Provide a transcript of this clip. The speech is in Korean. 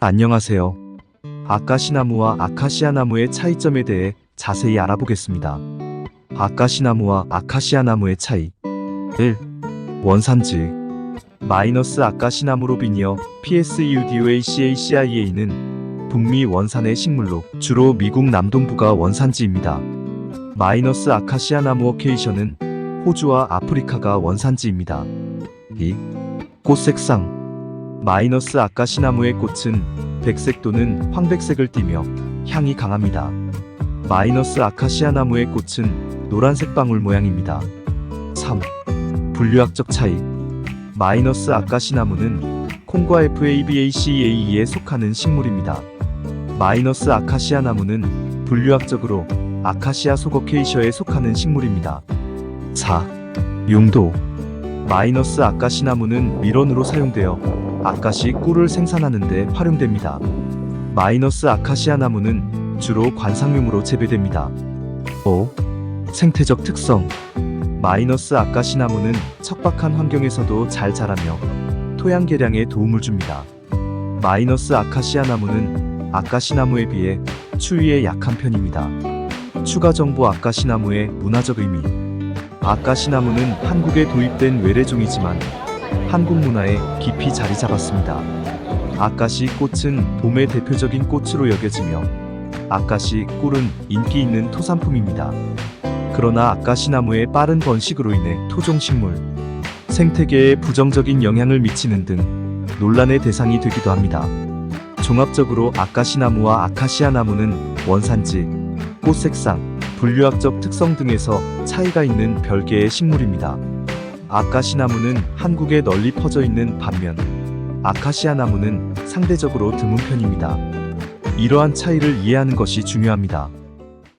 안녕하세요. 아카시나무와 아카시아 나무의 차이점에 대해 자세히 알아보겠습니다. 아카시나무와 아카시아 나무의 차이 1. 원산지 마이너스 아카시나무 비니어 PSUDOACACIA는 북미 원산의 식물로 주로 미국 남동부가 원산지입니다. 마이너스 아카시아 나무 어케이션은 호주와 아프리카가 원산지입니다. 2. 꽃 색상 마이너스 아카시나무의 꽃은 백색 또는 황백색을 띠며 향이 강합니다. 마이너스 아카시아 나무의 꽃은 노란색 방울 모양입니다. 3. 분류학적 차이 마이너스 아카시나무는 콩과 FABACAE에 속하는 식물입니다. 마이너스 아카시아 나무는 분류학적으로 아카시아 소거케이셔에 속하는 식물입니다. 4. 용도 마이너스 아카시나무는 밀원으로 사용되어 아카시 꿀을 생산하는 데 활용됩니다. 마이너스 아카시아 나무는 주로 관상용으로 재배됩니다. 5. 생태적 특성 마이너스 아카시 나무는 척박한 환경에서도 잘 자라며 토양 개량에 도움을 줍니다. 마이너스 아카시아 나무는 아카시 나무에 비해 추위에 약한 편입니다. 추가 정보 아카시 나무의 문화적 의미 아카시 나무는 한국에 도입된 외래종이지만 한국 문화에 깊이 자리 잡았습니다. 아카시 꽃은 봄의 대표적인 꽃으로 여겨지며 아카시 꿀은 인기 있는 토산품입니다. 그러나 아카시 나무의 빠른 번식으로 인해 토종식물, 생태계에 부정적인 영향을 미치는 등 논란의 대상이 되기도 합니다. 종합적으로 아카시 나무와 아카시아 나무는 원산지, 꽃 색상, 분류학적 특성 등에서 차이가 있는 별개의 식물입니다. 아카시 나무는 한국에 널리 퍼져 있는 반면 아카시아 나무는 상대적으로 드문 편입니다. 이러한 차이를 이해하는 것이 중요합니다.